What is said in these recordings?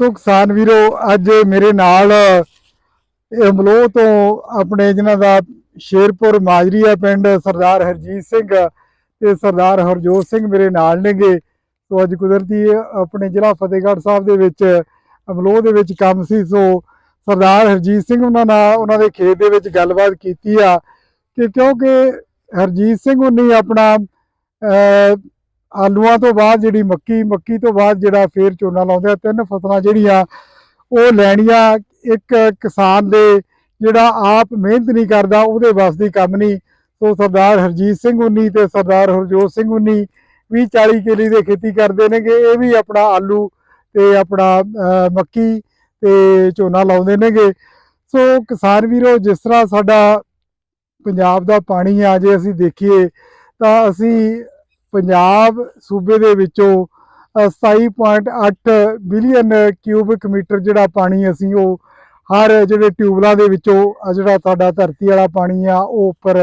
ਸੋ ਕਿਸਾਨ ਵੀਰੋ, ਅੱਜ ਮੇਰੇ ਨਾਲ ਇਹ ਮਲੋਹ ਤੋਂ ਆਪਣੇ ਜਿਨ੍ਹਾਂ ਦਾ ਸ਼ੇਰਪੁਰ ਮਾਜਰੀਆ ਪਿੰਡ ਸਰਦਾਰ ਹਰਜੀਤ ਸਿੰਘ ਤੇ ਸਰਦਾਰ ਹਰਜੋਤ ਸਿੰਘ ਮੇਰੇ ਨਾਲ ਨੇਗੇ। ਸੋ ਅੱਜ ਕੁਦਰਤੀ ਆਪਣੇ ਜ਼ਿਲ੍ਹਾ ਫਤਿਹਗੜ੍ਹ ਸਾਹਿਬ ਦੇ ਵਿੱਚ ਅਮਲੋਹ ਦੇ ਵਿੱਚ ਕੰਮ ਸੀ। ਸੋ ਸਰਦਾਰ ਹਰਜੀਤ ਸਿੰਘ ਉਹਨਾਂ ਨਾਲ, ਉਹਨਾਂ ਦੇ ਖੇਤ ਦੇ ਵਿੱਚ ਗੱਲਬਾਤ ਕੀਤੀ ਆ ਕਿ ਕਿਉਂਕਿ ਹਰਜੀਤ ਸਿੰਘ ਉਹਨੇ ਆਪਣਾ ਆਲੂਆਂ ਤੋਂ ਬਾਅਦ ਜਿਹੜੀ ਮੱਕੀ ਮੱਕੀ ਤੋਂ ਬਾਅਦ ਜਿਹੜਾ ਫੇਰ ਝੋਨਾ ਲਾਉਂਦੇ ਆ, ਤਿੰਨ ਫਸਲਾਂ ਜਿਹੜੀਆਂ ਉਹ ਲੈਣੀਆਂ। ਇੱਕ ਕਿਸਾਨ ਦੇ ਜਿਹੜਾ ਆਪ ਮਿਹਨਤ ਨਹੀਂ ਕਰਦਾ, ਉਹਦੇ ਵੱਸ ਦੀ ਕੰਮ ਨਹੀਂ। ਸੋ ਸਰਦਾਰ ਹਰਜੀਤ ਸਿੰਘ ਉਨੀ ਤੇ ਸਰਦਾਰ ਹਰਜੋਤ ਸਿੰਘ ਉਨੀ 20 40 ਕਿੱਲੇ ਦੇ ਖੇਤੀ ਕਰਦੇ ਨੇਗੇ। ਇਹ ਵੀ ਆਪਣਾ ਆਲੂ ਤੇ ਆਪਣਾ ਮੱਕੀ ਤੇ ਝੋਨਾ ਲਾਉਂਦੇ ਨੇਗੇ। ਸੋ ਕਿਸਾਨ ਵੀਰੋ, ਜਿਸ ਤਰ੍ਹਾਂ ਸਾਡਾ ਪੰਜਾਬ ਦਾ ਪਾਣੀ ਆ, ਜੇ ਅਸੀਂ ਦੇਖੀਏ ਤਾਂ ਅਸੀਂ ਪੰਜਾਬ ਸੂਬੇ ਦੇ ਵਿੱਚੋਂ ਅ, 27.8 ਬਿਲੀਅਨ ਕਿਊਬਿਕ ਮੀਟਰ ਜਿਹੜਾ ਪਾਣੀ ਅਸੀਂ ਉਹ ਹਰ ਜਿਹੜੇ ਟਿਊਬਲਾਂ ਦੇ ਵਿੱਚੋਂ ਜਿਹੜਾ ਸਾਡਾ ਧਰਤੀ ਵਾਲਾ ਪਾਣੀ ਆ ਉਹ ਉੱਪਰ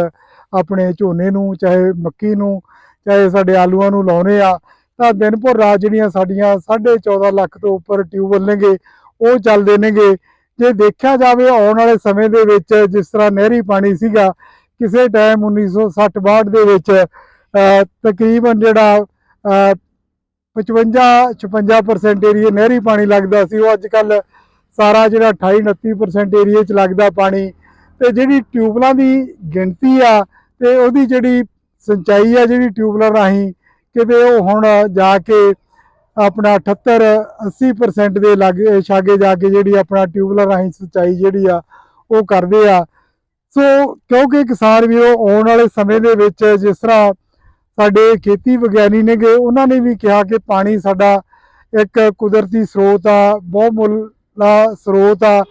ਆਪਣੇ ਝੋਨੇ ਨੂੰ ਚਾਹੇ ਮੱਕੀ ਨੂੰ ਚਾਹੇ ਸਾਡੇ ਆਲੂਆਂ ਨੂੰ ਲਾਉਨੇ ਆ ਤਾਂ ਦਿਨ ਭਰ ਰਾਤ ਜਿਹੜੀਆਂ ਸਾਡੀਆਂ 14.5 ਲੱਖ ਤੋਂ ਉੱਪਰ ਟਿਊਬਲ ਨੇਗੇ ਉਹ ਚੱਲਦੇ ਨੇਗੇ। ਜੇ ਦੇਖਿਆ ਜਾਵੇ ਆਉਣ ਵਾਲੇ ਸਮੇਂ ਦੇ ਵਿੱਚ ਜਿਸ ਤਰ੍ਹਾਂ ਨਹਿਰੀ ਪਾਣੀ ਸੀਗਾ ਕਿਸੇ ਟਾਈਮ 1960-62 ਦੇ ਵਿੱਚ ਤਕਰੀਬਨ ਜਿਹੜਾ ਅ, 55-56% ਏਰੀਆ ਨਹਿਰੀ ਪਾਣੀ ਲੱਗਦਾ ਸੀ ਉਹ ਅੱਜ ਕੱਲ ਸਾਰਾ ਜਿਹੜਾ 28-29% ਏਰੀਆ 'ਚ ਲੱਗਦਾ ਪਾਣੀ। ਤੇ ਜਿਹੜੀ ਟਿਊਬਲਾਂ ਦੀ ਗਿਣਤੀ ਆ ਤੇ ਉਹਦੀ ਜਿਹੜੀ ਸਿੰਚਾਈ ਆ ਜਿਹੜੀ ਟਿਊਬਲਾਂ ਰਾਹੀਂ ਕਿਤੇ ਉਹ ਹੁਣ ਜਾ ਕੇ ਆਪਣਾ 78 80% ਦੇ ਲਾਗੇ ਛਾਗੇ ਜਾ ਕੇ ਜਿਹੜੀ ਆਪਣਾ ਟਿਊਬਲਾਂ ਰਾਹੀਂ ਸਿੰਚਾਈ ਜਿਹੜੀ ਆ ਉਹ ਕਰਦੇ ਆ। ਸੋ ਕਿਉਂਕਿ ਕਿਸਾਨ ਵੀ ਉਹ ਆਉਣ ਵਾਲੇ ਸਮੇਂ ਦੇ ਵਿੱਚ ਜਿਸ ਤਰ੍ਹਾਂ ਸਾਡੇ ਖੇਤੀ ਵਿਗਿਆਨੀ ਨੇਗੇ ਉਹਨਾਂ ਨੇ ਵੀ ਕਿਹਾ ਕਿ ਪਾਣੀ ਸਾਡਾ ਇੱਕ ਕੁਦਰਤੀ ਸਰੋਤ ਆ ਬਹੁਮੁੱਲਾ ਸਰੋਤ ਆ।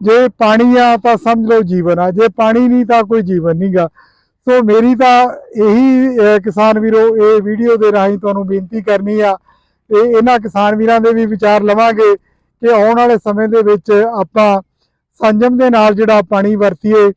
ਜੇ ਪਾਣੀ ਆ ਤਾਂ ਸਮਝ ਲਓ ਜੀਵਨ ਆ। ਜੇ ਪਾਣੀ ਨਹੀਂ ਤਾਂ ਕੋਈ ਜੀਵਨ ਨਹੀਂਗਾ ਸੋ ਮੇਰੀ ਤਾਂ ਇਹੀ ਕਿਸਾਨ ਵੀਰੋ, ਇਹ ਵੀਡੀਓ ਦੇ ਰਾਹੀਂ ਤੁਹਾਨੂੰ ਬੇਨਤੀ ਕਰਨੀ ਆ ਤੇ ਇਹਨਾਂ ਕਿਸਾਨ ਵੀਰਾਂ ਦੇ ਵੀ ਵਿਚਾਰ ਲਵਾਂਗੇ ਕਿ ਆਉਣ ਵਾਲੇ ਸਮੇਂ ਦੇ ਵਿੱਚ ਆਪਾਂ ਸੰਜਮ ਦੇ ਨਾਲ ਜਿਹੜਾ ਪਾਣੀ ਵਰਤੀਏ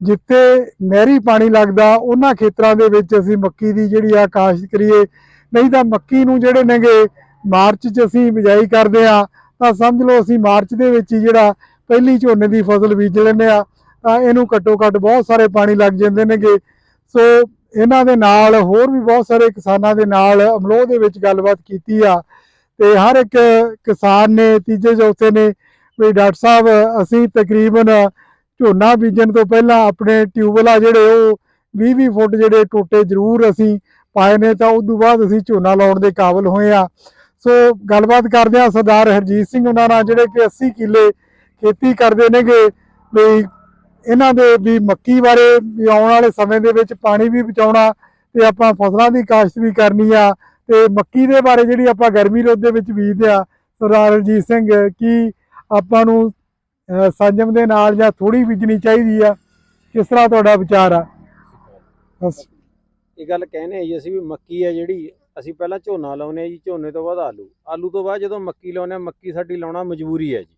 ਜਿੱਥੇ ਨਹਿਰੀ ਪਾਣੀ ਲੱਗਦਾ, ਉਹਨਾਂ ਖੇਤਰਾਂ ਦੇ ਵਿੱਚ ਅਸੀਂ ਮੱਕੀ ਦੀ ਜਿਹੜੀ ਆ ਕਾਸ਼ਤ ਕਰੀਏ। ਨਹੀਂ ਤਾਂ ਮੱਕੀ ਨੂੰ ਜਿਹੜੇ ਨੇਗੇ, ਮਾਰਚ 'ਚ ਅਸੀਂ ਬਿਜਾਈ ਕਰਦੇ ਆ ਤਾਂ ਸਮਝ ਲਓ ਅਸੀਂ ਮਾਰਚ ਦੇ ਵਿੱਚ ਹੀ ਜਿਹੜਾ ਪਹਿਲੀ ਝੋਨੇ ਦੀ ਫਸਲ ਬੀਜ ਲੈਂਦੇ ਆ ਤਾਂ ਇਹਨੂੰ ਘੱਟੋ ਘੱਟ ਬਹੁਤ ਸਾਰੇ ਪਾਣੀ ਲੱਗ ਜਾਂਦੇ ਨੇਗੇ। ਸੋ ਇਹਨਾਂ ਦੇ ਨਾਲ ਹੋਰ ਵੀ ਬਹੁਤ ਸਾਰੇ ਕਿਸਾਨਾਂ ਦੇ ਨਾਲ ਅਮਲੋਹ ਦੇ ਵਿੱਚ ਗੱਲਬਾਤ ਕੀਤੀ ਆ। ਤੇ ਹਰ ਇੱਕ ਕਿਸਾਨ ਨੇ, ਤੀਜੇ ਚੌਥੇ ਨੇ, ਵੀ ਡਾਕਟਰ ਸਾਹਿਬ, ਅਸੀਂ ਤਕਰੀਬਨ ਝੋਨਾ ਬੀਜਣ ਤੋਂ ਪਹਿਲਾਂ ਆਪਣੇ ਟਿਊਬਲ ਆ ਜਿਹੜੇ ਉਹ 20-20 ਫੁੱਟ ਜਿਹੜੇ ਟੋਟੇ ਜ਼ਰੂਰ ਅਸੀਂ ਪਾਏ ਨੇ ਤਾਂ ਉਸ ਤੋਂ ਬਾਅਦ ਅਸੀਂ ਝੋਨਾ ਲਾਉਣ ਦੇ ਕਾਬਲ ਹੋਏ ਆ ਸੋ ਗੱਲਬਾਤ ਕਰਦੇ ਆ ਸਰਦਾਰ ਹਰਜੀਤ ਸਿੰਘ ਉਹਨਾਂ ਨਾਲ ਜਿਹੜੇ ਕਿ 80 ਕਿੱਲੇ ਖੇਤੀ ਕਰਦੇ ਨੇਗੇ ਵੀ ਇਹਨਾਂ ਦੇ ਵੀ ਮੱਕੀ ਬਾਰੇ ਵੀ ਆਉਣ ਵਾਲੇ ਸਮੇਂ ਦੇ ਵਿੱਚ ਪਾਣੀ ਵੀ ਬਚਾਉਣਾ ਤੇ ਆਪਾਂ ਫਸਲਾਂ ਦੀ ਕਾਸ਼ਤ ਵੀ ਕਰਨੀ ਆ ਤੇ ਮੱਕੀ ਦੇ ਬਾਰੇ ਜਿਹੜੀ ਆਪਾਂ ਗਰਮੀ ਰੁੱਤ ਦੇ ਵਿੱਚ ਬੀਜਦੇ ਆ ਸਰਦਾਰ ਹਰਜੀਤ ਸਿੰਘ, ਕੀ ਆਪਾਂ ਨੂੰ ਸੰਜਮ ਦੇ ਨਾਲ ਜਾਂ ਥੋੜੀ ਬੀਜਣੀ ਚਾਹੀਦੀ ਆ। ਕਿਸ ਤਰ੍ਹਾਂ ਤੁਹਾਡਾ ਵਿਚਾਰ ਆ? ਬਸ। ਇਹ ਗੱਲ ਕਹਿੰਦੇ ਆ ਜੀ, ਅਸੀਂ ਵੀ ਮੱਕੀ ਆ ਜਿਹੜੀ, ਅਸੀਂ ਪਹਿਲਾਂ ਝੋਨਾ ਲਾਉਨੇ ਆ ਜੀ, ਝੋਨੇ ਤੋਂ ਬਾਅਦ ਆਲੂ। ਆਲੂ ਤੋਂ ਬਾਅਦ ਜਦੋਂ ਮੱਕੀ ਲਾਉਨੇ ਆ, ਮੱਕੀ ਸਾਡੀ ਲਾਉਣਾ ਮਜਬੂਰੀ ਹੈ ਜੀ।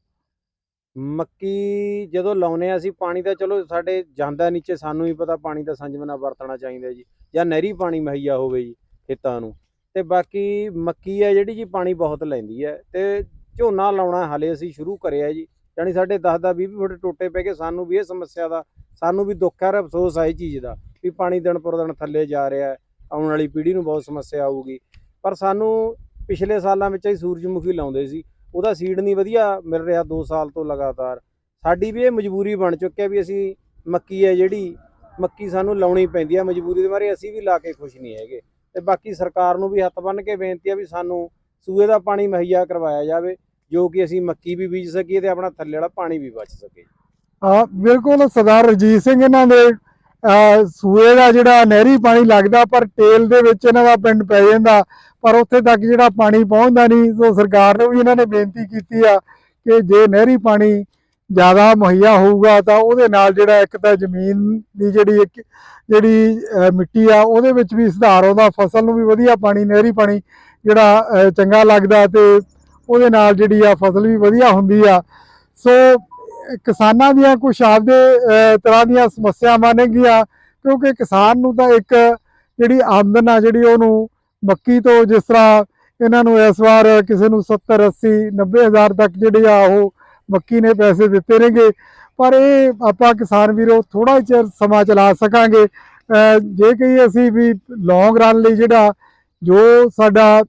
ਮੱਕੀ ਜਦੋਂ ਲਾਉਨੇ ਆ, ਅਸੀਂ ਪਾਣੀ ਤਾਂ ਚਲੋ ਸਾਡੇ ਜਾਂਦਾ ਨੀਚੇ, ਸਾਨੂੰ ਹੀ ਪਤਾ ਪਾਣੀ ਦਾ ਸੰਜਮ ਨਾਲ ਵਰਤਣਾ ਚਾਹੀਦਾ ਜੀ, ਜਾਂ ਨਹਿਰੀ ਪਾਣੀ ਮੁਹੱਈਆ ਹੋਵੇ ਜੀ ਖੇਤਾਂ ਨੂੰ। ਤੇ ਬਾਕੀ ਮੱਕੀ ਹੈ ਜਿਹੜੀ ਜੀ, ਪਾਣੀ ਬਹੁਤ ਲੈਂਦੀ ਹੈ ਤੇ ਝੋਨਾ ਲਾਉਣਾ ਹਾਲੇ ਅਸੀਂ ਸ਼ੁਰੂ ਕਰਿਆ ਜੀ। ਯਾਨੀ ਸਾਡੇ 10 ਦਾ 20 ਫੁੱਟ ਟੋਟੇ ਪੈ ਕੇ ਸਾਨੂੰ ਵੀ ਇਹ ਸਮੱਸਿਆ ਦਾ, ਸਾਨੂੰ ਵੀ ਦੁੱਖ ਹੈ ਔਰ ਅਫਸੋਸ ਹੈ ਇਹ ਚੀਜ਼ ਦਾ ਵੀ ਪਾਣੀ ਦਿਨ ਪਰ ਦਿਨ ਥੱਲੇ ਜਾ ਰਿਹਾ ਹੈ, ਆਉਣ ਵਾਲੀ ਪੀੜ੍ਹੀ ਨੂੰ ਬਹੁਤ ਸਮੱਸਿਆ ਆਊਗੀ। ਪਰ ਸਾਨੂੰ ਪਿਛਲੇ ਸਾਲਾਂ ਵਿੱਚ ਹੀ ਸੂਰਜਮੁਖੀ ਲਾਉਂਦੇ ਸੀ, ਉਹਦਾ ਸੀਡ ਨਹੀਂ ਵਧੀਆ ਮਿਲ ਰਿਹਾ 2 ਸਾਲ ਤੋਂ ਲਗਾਤਾਰ। ਸਾਡੀ ਵੀ ਇਹ ਮਜਬੂਰੀ ਬਣ ਚੁੱਕਿਆ ਵੀ ਅਸੀਂ ਮੱਕੀ ਹੈ ਜਿਹੜੀ, ਮੱਕੀ ਸਾਨੂੰ ਲਾਉਣੀ ਪੈਂਦੀ ਹੈ ਮਜਬੂਰੀ ਦੇ ਮਾਰੇ ਅਸੀਂ ਵੀ ਲਾ ਕੇ ਖੁਸ਼ ਨਹੀਂ ਹੈਗੇ। ਤੇ ਬਾਕੀ ਸਰਕਾਰ ਨੂੰ ਵੀ ਹੱਥ ਬੰਨ੍ਹ ਕੇ ਬੇਨਤੀ ਹੈ ਵੀ ਸਾਨੂੰ ਸੂਏ ਦਾ ਪਾਣੀ ਮੁਹੱਈਆ ਕਰਵਾਇਆ ਜਾਵੇ। ਜੋ ਕਿ ਅਸੀਂ ਮੱਕੀ ਵੀ ਬੀਜ ਸਕੀਏ ਤੇ ਆਪਣਾ ਥੱਲੇ ਵਾਲਾ ਪਾਣੀ ਵੀ ਬਚ ਸਕੇ। ਹਾਂ ਬਿਲਕੁਲ ਸਰਦਾਰ ਰਜੀਤ ਸਿੰਘ ਇਹਨਾਂ ਦੇ ਸੂਏ ਦਾ ਜਿਹੜਾ ਨਹਿਰੀ ਪਾਣੀ ਲੱਗਦਾ, ਪਰ ਟੇਲ ਦੇ ਵਿੱਚ ਇਹਨਾਂ ਦਾ ਪਿੰਡ ਪੈ ਜਾਂਦਾ, ਪਰ ਉੱਥੇ ਤੱਕ ਜਿਹੜਾ ਪਾਣੀ ਪਹੁੰਚਦਾ ਨਹੀਂ, ਸੋ ਸਰਕਾਰ ਨੂੰ ਵੀ ਇਹਨਾਂ ਨੇ ਬੇਨਤੀ ਕੀਤੀ ਆ ਕਿ ਜੇ ਨਹਿਰੀ ਪਾਣੀ ਜ਼ਿਆਦਾ ਮੁਹੱਈਆ ਹੋਊਗਾ, ਤਾਂ ਉਹਦੇ ਨਾਲ ਜਿਹੜਾ ਇੱਕ ਤਾਂ ਜ਼ਮੀਨ ਦੀ ਜਿਹੜੀ ਇੱਕ, ਜਿਹੜੀ ਮਿੱਟੀ ਆ, ਉਹਦੇ ਵਿੱਚ ਵੀ ਸੁਧਾਰ ਆਉਂਦਾ, ਫਸਲ ਨੂੰ ਵੀ ਵਧੀਆ ਪਾਣੀ, ਨਹਿਰੀ ਪਾਣੀ ਜਿਹੜਾ ਚੰਗਾ ਲੱਗਦਾ ਤੇ ਉਹਦੇ ਨਾਲ ਜਿਹੜੀ ਆ ਫਸਲ ਵੀ ਵਧੀਆ ਹੁੰਦੀ ਆ। ਸੋ, ਕਿਸਾਨਾਂ ਦੀਆਂ ਕੁਝ ਆਪਦੇ ਤਰ੍ਹਾਂ ਦੀਆਂ ਸਮੱਸਿਆਵਾਂ ਨੇਗੀਆਂ ਕਿਉਂਕਿ ਕਿਸਾਨ ਨੂੰ ਤਾਂ ਇੱਕ ਜਿਹੜੀ ਆਮਦਨ ਆ ਜਿਹੜੀ ਉਹਨੂੰ ਮੱਕੀ ਤੋਂ ਜਿਸ ਤਰ੍ਹਾਂ ਇਹਨਾਂ ਨੂੰ ਇਸ ਵਾਰ ਕਿਸੇ ਨੂੰ 70 80 90 ਹਜ਼ਾਰ ਤੱਕ ਜਿਹੜੇ ਆ ਉਹ ਮੱਕੀ ਨੇ ਪੈਸੇ ਦਿੱਤੇ ਨੇਗੇ। ਪਰ ਇਹ ਆਪਾਂ ਕਿਸਾਨ ਵੀਰੋ ਥੋੜਾ ਚਿਰ ਸਮਾਂ ਚਲਾ ਸਕਾਂਗੇ। ਜੇ ਕਹੀਏ ਅਸੀਂ ਵੀ ਲੌਂਗ ਰਨ ਲਈ ਜਿਹੜਾ ਜੋ ਸਾਡਾ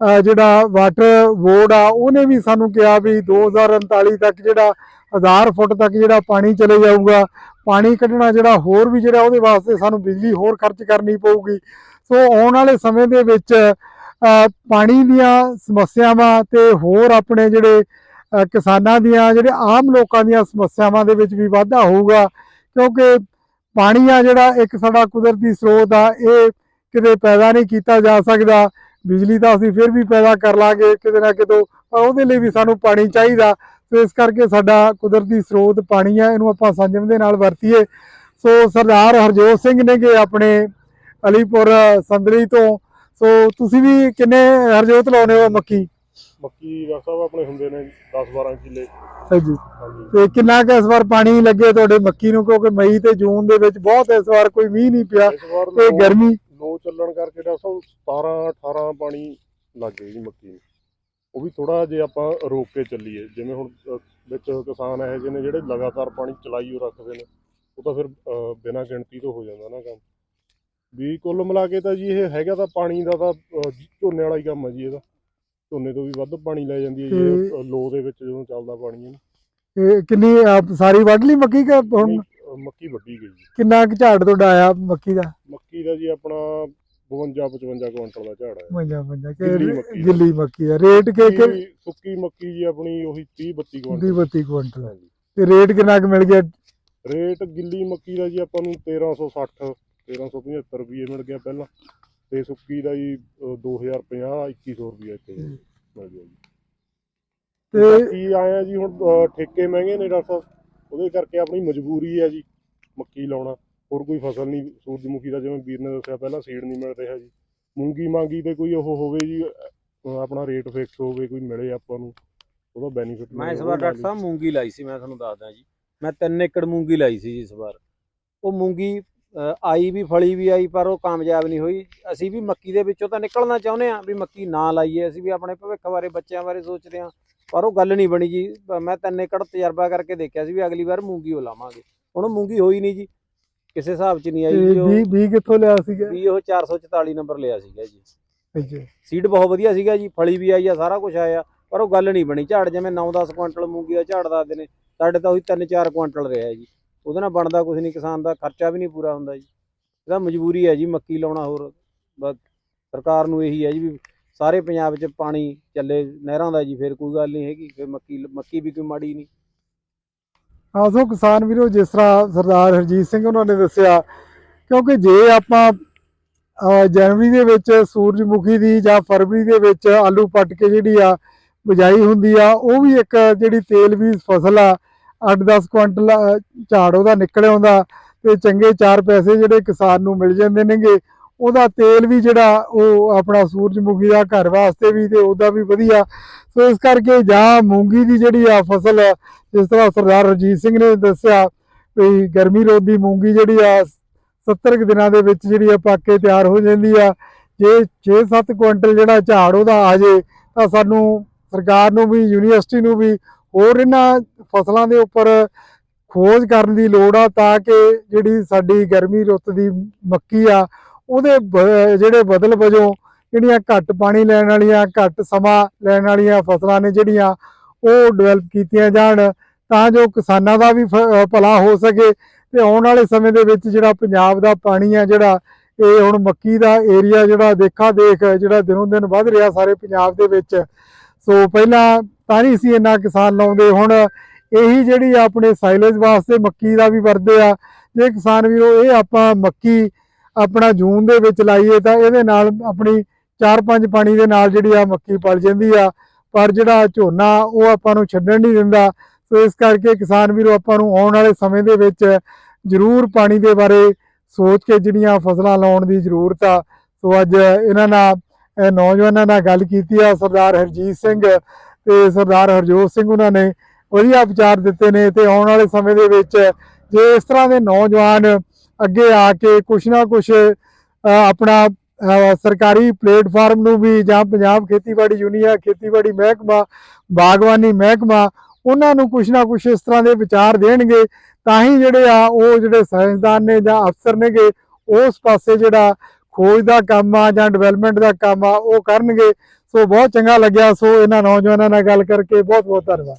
ਜਿਹੜਾ ਵਾਟਰ ਬੋਰਡ ਆ, ਉਹਨੇ ਵੀ ਸਾਨੂੰ ਕਿਹਾ ਵੀ 2039 ਤੱਕ ਜਿਹੜਾ 1000 ਫੁੱਟ ਤੱਕ ਜਿਹੜਾ ਪਾਣੀ ਚਲੇ ਜਾਊਗਾ। ਪਾਣੀ ਕੱਢਣਾ ਜਿਹੜਾ ਹੋਰ ਵੀ ਜਿਹੜਾ ਉਹਦੇ ਵਾਸਤੇ ਸਾਨੂੰ ਬਿਜਲੀ ਹੋਰ ਖਰਚ ਕਰਨੀ ਪਊਗੀ। ਸੋ ਆਉਣ ਵਾਲੇ ਸਮੇਂ ਦੇ ਵਿੱਚ ਪਾਣੀ ਦੀਆਂ ਸਮੱਸਿਆਵਾਂ ਤੇ ਹੋਰ ਆਪਣੇ ਜਿਹੜੇ ਕਿਸਾਨਾਂ ਦੀਆਂ, ਜਿਹੜੇ ਆਮ ਲੋਕਾਂ ਦੀਆਂ ਸਮੱਸਿਆਵਾਂ ਦੇ ਵਿੱਚ ਵੀ ਵਾਧਾ ਹੋਊਗਾ। ਕਿਉਂਕਿ ਪਾਣੀ ਆ ਜਿਹੜਾ ਇੱਕ ਸਾਡਾ ਕੁਦਰਤੀ ਸਰੋਤ ਆ, ਇਹ ਕਿਤੇ ਪੈਦਾ ਨਹੀਂ ਕੀਤਾ ਜਾ ਸਕਦਾ। ਬਿਜਲੀ ਤਾਂ ਅਸੀਂ ਫਿਰ ਵੀ ਪੈਦਾ ਕਰ ਲਾਂਗੇ ਕਿਤੇ ਨਾ ਕਿਤੇ ਪਰ ਉਹਦੇ ਲਈ ਵੀ ਸਾਨੂੰ ਪਾਣੀ ਚਾਹੀਦਾ। ਸੋ ਇਸ ਕਰਕੇ ਸਾਡਾ ਕੁਦਰਤੀ ਸਰੋਤ ਪਾਣੀ ਆ ਇਹਨੂੰ ਆਪਾਂ ਸੰਜਮ ਦੇ ਨਾਲ ਵਰਤੀਏ। ਸੋ ਸਰਦਾਰ ਹਰਜੋਤ ਸਿੰਘ ਨੇਗੇ ਆਪਣੇ ਅਲੀਪੁਰ ਸੰਦਲੀ ਤੋਂ। ਸੋ ਤੁਸੀਂ ਵੀ ਕਿੰਨੇ ਹਰਜੋਤ ਲਾਉਨੇ ਹੋ ਮੱਕੀ? ਮੱਕੀ ਦਾ ਸਾਹਿਬ ਆਪਣੇ ਹੁੰਦੇ ਨੇ 10 12 ਕਿੱਲੇ। ਹਾਂਜੀ। ਤੇ ਕਿੰਨਾ ਕੁ ਇਸ ਵਾਰ ਪਾਣੀ ਲੱਗੇ ਤੁਹਾਡੇ ਮੱਕੀ ਨੂੰ? ਕਿਉਂਕਿ ਮਈ ਤੇ ਜੂਨ ਦੇ ਵਿੱਚ ਬਹੁਤ ਇਸ ਵਾਰ ਕੋਈ ਮੀਂਹ ਨਹੀਂ ਪਿਆ ਤੇ ਗਰਮੀ ਲੋ ਚੱਲਣ ਕਰਕੇ ਦਾ ਸਾਹਿਬ 17 18 ਪਾਣੀ ਲੱਗ ਜੀ ਮੱਕੀ ਨੂੰ। ਉਹ ਵੀ ਥੋੜਾ ਜੇ ਆਪਾਂ ਰੋਕ ਕੇ ਚੱਲੀਏ ਜਿਵੇਂ ਹੁਣ ਵਿੱਚ ਕਿਸਾਨ ਇਹ ਜਿਹੇ ਨੇ ਜਿਹੜੇ ਲਗਾਤਾਰ ਪਾਣੀ ਚਲਾਈ ਉਹ ਰੱਖਦੇ ਨੇ ਉਹ ਤਾਂ ਫਿਰ ਬਿਨਾਂ ਗਿਣਤੀ ਤੋਂ ਹੋ ਜਾਂਦਾ ਨਾ ਕੰਮ। ਵੀ ਕੁੱਲ ਮਿਲਾ ਕੇ ਤਾਂ ਜੀ ਇਹ ਹੈਗਾ ਤਾਂ ਪਾਣੀ ਦਾ ਤਾਂ ਝੋਨੇ ਵਾਲਾ ਹੀ ਕੰਮ ਹੈ ਜੀ ਇਹਦਾ। ਝੋਨੇ ਤੋਂ ਵੀ ਵੱਧ ਪਾਣੀ ਲੈ ਜਾਂਦੀ ਹੈ ਜੀ ਇਹ, ਲੋ ਦੇ ਵਿੱਚ ਜਦੋਂ ਚੱਲਦਾ ਪਾਣੀ ਇਹ ਕਿੰਨੀ ਸਾਰੀ ਵੱਢ ਲਈ ਮੱਕੀ ਕਿ ਹੁਣ? ਮੱਕੀ ਵੱਢੀ ਗਈ ਜੀ। ਕਿੰਨਾ ਕੁ ਝਾੜ ਤੁਹਾਡਾ ਆਇਆ ਮੱਕੀ ਦਾ? ਮੱਕੀ ਦਾ ਜੀ ਆਪਣਾ 52 55 ਕੁਇੰਟਲ ਦਾ ਝਾੜ ਹੈ ਮੰਜਾ ਮੰਜਾ ਕਿ ਗਿੱਲੀ ਮੱਕੀ ਦਾ। ਗਿੱਲੀ ਮੱਕੀ ਦਾ। ਰੇਟ ਕਿ ਕਿ ਸੁੱਕੀ- ਸੁੱਕੀ ਮੱਕੀ ਜੀ ਆਪਣੀ ਉਹੀ 30 32 ਦੀ ਕੁਇੰਟਲ 32 ਕੁਇੰਟਲ। ਹਾਂਜੀ। ਤੇ ਰੇਟ ਕਿੰਨਾ ਕੁ ਮਿਲ ਗਿਆ? ਰੇਟ ਗਿੱਲੀ ਮੱਕੀ ਦਾ ਜੀ ਆਪਾਂ ਨੂੰ 1360 1375 ਰੁਪਏ ਮਿਲ ਗਿਆ ਪਹਿਲਾਂ। ਤੇ ਸੁੱਕੀ ਦਾ ਜੀ ਅ, 2050 2100 ਰੁਪਏ ਇੱਥੇ ਮਿਲ ਗਿਆ ਜੀ। ਤੇ ਬਾਕੀ ਆਇਆ ਜੀ ਹੁਣ ਠੇਕੇ ਮਹਿੰਗੇ ਨੇ ਡਾਕਟਰ ਸਾਹਿਬ। ਉਹਦੇ ਕਰਕੇ ਆਪਣੀ ਮਜਬੂਰੀ ਹੈ ਜੀ ਮੱਕੀ ਲਾਉਣਾ। ਹੋਰ ਕੋਈ ਫਸਲ ਨਹੀਂ ਸੂਰਜਮੁਖੀ ਦਾ ਜਿਵੇਂ ਵੀਰ ਨੇ ਦੱਸਿਆ ਪਹਿਲਾਂ ਸੀਡ ਨਹੀਂ ਮਿਲ ਰਿਹਾ ਜੀ। ਮੂੰਗੀ ਮਾਂਗੀ ਤੇ ਕੋਈ ਉਹ ਹੋਵੇ ਜੀ ਆਪਣਾ ਰੇਟ ਫਿਕਸ ਹੋਵੇ ਕੋਈ ਮਿਲੇ ਆਪਾਂ ਨੂੰ ਉਹਦਾ ਬੈਨੀਫਿਟ ਮੈਂ ਇਸ ਵਾਰ ਡਾਕਟਰ ਸਾਹਿਬ ਮੂੰਗੀ ਲਾਈ ਸੀ ਮੈਂ ਤੁਹਾਨੂੰ ਦੱਸਦਾ ਜੀ। ਮੈਂ 3 ਏਕੜ ਮੂੰਗੀ ਲਾਈ ਸੀ ਜੀ ਇਸ ਵਾਰ। ਉਹ ਮੂੰਗੀ ਆਈ ਵੀ ਫਲੀ ਵੀ ਆਈ ਪਰ ਉਹ ਕਾਮਯਾਬ ਨਹੀਂ ਹੋਈ। ਅਸੀਂ ਵੀ ਮੱਕੀ ਦੇ ਵਿੱਚੋਂ ਤਾਂ ਨਿਕਲਣਾ ਚਾਹੁੰਦੇ ਆ ਵੀ ਮੱਕੀ ਨਾ ਲਾਈਏ। ਅਸੀਂ ਵੀ ਆਪਣੇ ਭਵਿੱਖ ਬਾਰੇ ਬੱਚਿਆਂ ਬਾਰੇ ਸੋਚਦੇ ਆ ਪਰ ਉਹ ਗੱਲ ਨਹੀਂ ਬਣੀ ਜੀ। ਮੈਂ 3 ਏਕੜ ਤਜਰਬਾ ਕਰਕੇ ਦੇਖਿਆ ਸੀ ਵੀ ਅਗਲੀ ਵਾਰ ਮੂੰਗੀ ਉਹ ਲਾਵਾਂਗੇ। ਹੁਣ ਮੂੰਗੀ ਹੋਈ ਨਹੀਂ ਜੀ। ਕਿਸੇ ਹਿਸਾਬ 'ਚ ਨਹੀਂ ਆਈ ਜੀ ਉਹ। ਕਿੱਥੋਂ ਲਿਆ ਸੀਗਾ? ਵੀ ਉਹ 444 ਨੰਬਰ ਲਿਆ ਸੀਗਾ ਜੀ। ਅੱਛਾ ਸੀਡ ਬਹੁਤ ਵਧੀਆ ਸੀਗਾ ਜੀ। ਫਲੀ ਵੀ ਆਈ ਆ ਸਾਰਾ ਕੁਝ ਆਇਆ। ਪਰ ਉਹ ਗੱਲ ਨਹੀਂ ਬਣੀ। ਝਾੜ ਜਿਵੇਂ 9-10 ਕੁਇੰਟਲ ਮੂੰਗੀ ਦਾ ਝਾੜ ਦੱਸਦੇ ਨੇ ਸਾਡੇ ਤਾਂ ਉਹੀ 3-4 ਕੁਇੰਟਲ ਰਿਹਾ ਜੀ। ਉਹਦੇ ਨਾਲ ਬਣਦਾ ਕੁਝ ਨਹੀਂ ਕਿਸਾਨ ਦਾ ਖਰਚਾ ਵੀ ਨਹੀਂ ਪੂਰਾ ਹੁੰਦਾ ਜੀ। ਇਹਦਾ ਮਜਬੂਰੀ ਹੈ ਜੀ ਮੱਕੀ ਲਾਉਣਾ ਹੋਰ। ਬਸ ਸਰਕਾਰ ਨੂੰ ਇਹੀ ਹੈ ਜੀ ਵੀ ਸਾਰੇ ਪੰਜਾਬ 'ਚ ਪਾਣੀ ਚੱਲੇ ਨਹਿਰਾਂ ਦਾ ਜੀ, ਫਿਰ ਕੋਈ ਗੱਲ ਨਹੀਂ ਹੈਗੀ, ਫਿਰ ਮੱਕੀ ਮੱਕੀ ਵੀ ਕੋਈ ਮਾੜੀ ਨਹੀਂ। ਆਸੋ ਕਿਸਾਨ ਵੀਰੋ, ਜਿਸ ਤਰ੍ਹਾਂ ਸਰਦਾਰ ਹਰਜੀਤ ਸਿੰਘ ਉਹਨਾਂ ਨੇ ਦੱਸਿਆ, ਕਿਉਂਕਿ ਜੇ ਆਪਾਂ ਜਨਵਰੀ ਦੇ ਵਿੱਚ ਸੂਰਜਮੁਖੀ ਦੀ ਜਾਂ ਫਰਵਰੀ ਦੇ ਵਿੱਚ ਆਲੂ ਪੱਟ ਕੇ ਜਿਹੜੀ ਆ ਬਿਜਾਈ ਹੁੰਦੀ ਆ, ਉਹ ਵੀ ਇੱਕ ਜਿਹੜੀ ਤੇਲ ਵੀ ਫਸਲ ਆ 8-10 ਕੁਇੰਟਲ ਝਾੜ ਉਹਦਾ ਨਿਕਲ ਆਉਂਦਾ ਤੇ ਚੰਗੇ 4 ਪੈਸੇ ਜਿਹੜੇ ਕਿਸਾਨ ਨੂੰ ਮਿਲ ਜਾਂਦੇ ਨੇਗੇ ਉਹਦਾ ਤੇਲ ਵੀ ਜਿਹੜਾ ਉਹ ਆਪਣਾ ਸੂਰਜਮੁਖੀ ਦਾ ਘਰ ਵਾਸਤੇ ਵੀ ਤੇ ਉਹਦਾ ਵੀ ਵਧੀਆ। ਸੋ ਇਸ ਕਰਕੇ ਜਾਂ ਮੂੰਗੀ ਦੀ ਜਿਹੜੀ ਆ ਫਸਲ ਜਿਸ ਤਰ੍ਹਾਂ ਸਰਦਾਰ ਰਜੀਤ ਸਿੰਘ ਨੇ ਦੱਸਿਆ ਵੀ ਗਰਮੀ ਰੋਧੀ ਮੂੰਗੀ ਜਿਹੜੀ ਆ 70 ਕੁ ਦਿਨਾਂ ਦੇ ਵਿੱਚ ਜਿਹੜੀ ਆ ਪੱਕ ਕੇ ਤਿਆਰ ਹੋ ਜਾਂਦੀ ਆ। ਜੇ 6-7 ਕੁਇੰਟਲ ਜਿਹੜਾ ਝਾੜ ਉਹਦਾ ਆ ਜੇ, ਤਾਂ ਸਾਨੂੰ ਸਰਕਾਰ ਨੂੰ ਵੀ, ਯੂਨੀਵਰਸਿਟੀ ਨੂੰ ਵੀ ਹੋਰ ਇਹਨਾਂ ਫਸਲਾਂ ਦੇ ਉੱਪਰ ਖੋਜ ਕਰਨ ਦੀ ਲੋੜ ਆ, ਤਾਂ ਕਿ ਜਿਹੜੀ ਸਾਡੀ ਗਰਮੀ ਰੁੱਤ ਦੀ ਮੱਕੀ ਆ ਉਹਦੇ ਬ- ਜਿਹੜੇ ਬਦਲ ਵਜੋਂ ਜਿਹੜੀਆਂ ਘੱਟ ਪਾਣੀ ਲੈਣ ਵਾਲੀਆਂ, ਘੱਟ ਸਮਾਂ ਲੈਣ ਵਾਲੀਆਂ ਫਸਲਾਂ ਨੇ ਜਿਹੜੀਆਂ ਉਹ ਡਿਵੈਲਪ ਕੀਤੀਆਂ ਜਾਣ, ਤਾਂ ਜੋ ਕਿਸਾਨਾਂ ਦਾ ਵੀ ਫ- ਭਲਾ ਹੋ ਸਕੇ ਤੇ ਆਉਣ ਵਾਲੇ ਸਮੇਂ ਦੇ ਵਿੱਚ ਜਿਹੜਾ ਪੰਜਾਬ ਦਾ ਪਾਣੀ ਆ ਜਿਹੜਾ ਇਹ ਹੁਣ ਮੱਕੀ ਦਾ ਏਰੀਆ ਜਿਹੜਾ ਦੇਖਾ ਦੇਖ, ਜਿਹੜਾ ਦਿਨੋਂ ਦਿਨ ਵੱਧ ਰਿਹਾ ਸਾਰੇ ਪੰਜਾਬ ਦੇ ਵਿੱਚ, ਸੋ ਪਹਿਲਾਂ ਤਾਂ ਨਹੀਂ ਸੀ ਇੰਨਾ ਕਿਸਾਨ ਲਾਉਂਦੇ, ਹੁਣ ਇਹੀ ਜਿਹੜੀ ਆਪਣੇ ਸਾਈਲੇਜ ਵਾਸਤੇ ਮੱਕੀ ਦਾ ਵੀ ਵਰਦੇ ਆ, ਜੇ ਕਿਸਾਨ ਵੀਰੋ ਇਹ ਆਪਾਂ ਮੱਕੀ ਆਪਣਾ ਜੂਨ ਦੇ ਵਿੱਚ ਲਾਈਏ ਤਾਂ ਇਹਦੇ ਨਾਲ ਆਪਣੀ 4-5 ਪਾਣੀ ਦੇ ਨਾਲ ਜਿਹੜੀ ਆ ਮੱਕੀ ਪਲ ਜਾਂਦੀ ਆ। ਪਰ ਜਿਹੜਾ ਝੋਨਾ, ਉਹ ਆਪਾਂ ਨੂੰ ਛੱਡਣ ਨਹੀਂ ਦਿੰਦਾ। ਸੋ ਇਸ ਕਰਕੇ ਕਿਸਾਨ ਵੀਰੋ, ਆਪਾਂ ਨੂੰ ਆਉਣ ਵਾਲੇ ਸਮੇਂ ਦੇ ਵਿੱਚ ਜ਼ਰੂਰ ਪਾਣੀ ਦੇ ਬਾਰੇ ਸੋਚ ਕੇ ਜਿਹੜੀਆਂ ਫਸਲਾਂ ਲਾਉਣ ਦੀ ਜ਼ਰੂਰਤ ਆ। ਸੋ ਅੱਜ ਇਹਨਾਂ ਨਾਲ ਨੌਜਵਾਨਾਂ ਨਾਲ ਗੱਲ ਕੀਤੀ ਆ, ਸਰਦਾਰ ਹਰਜੀਤ ਸਿੰਘ ਤੇ ਸਰਦਾਰ ਹਰਜੋਤ ਸਿੰਘ ਉਹਨਾਂ ਨੇ। ਵਧੀਆ ਵਿਚਾਰ ਦਿੱਤੇ ਨੇ ਤੇ ਆਉਣ ਵਾਲੇ ਸਮੇਂ ਦੇ ਵਿੱਚ ਜੇ ਇਸ ਤਰ੍ਹਾਂ ਦੇ ਨੌਜਵਾਨ ਅੱਗੇ ਆ ਕੇ ਕੁਛ ਨਾ ਕੁਛ ਆਪਣਾ ਸਰਕਾਰੀ ਪਲੇਟਫਾਰਮ ਨੂੰ ਵੀ ਜਾਂ ਪੰਜਾਬ ਖੇਤੀਬਾੜੀ ਯੂਨੀਅਨ, ਖੇਤੀਬਾੜੀ ਮਹਿਕਮਾ ਬਾਗਬਾਨੀ ਮਹਿਕਮਾ, ਉਹਨਾਂ ਨੂੰ ਕੁਛ ਨਾ ਕੁਛ ਇਸ ਤਰ੍ਹਾਂ ਦੇ ਵਿਚਾਰ ਦੇਣਗੇ, ਤਾਂ ਹੀ ਜਿਹੜੇ ਆ ਉਹ ਜਿਹੜੇ ਸਾਇੰਸਦਾਨ ਨੇ ਜਾਂ ਅਫਸਰ ਨੇਗੇ, ਉਸ ਪਾਸੇ ਜਿਹੜਾ ਖੋਜ ਦਾ ਕੰਮ ਆ ਜਾਂ ਡਿਵੈਲਪਮੈਂਟ ਦਾ ਕੰਮ ਆ ਉਹ ਕਰਨਗੇ। ਸੋ ਬਹੁਤ ਚੰਗਾ ਲੱਗਿਆ। ਸੋ ਇਹਨਾਂ ਨੌਜਵਾਨਾਂ ਨਾਲ ਗੱਲ ਕਰਕੇ ਬਹੁਤ ਬਹੁਤ ਧੰਨਵਾਦ।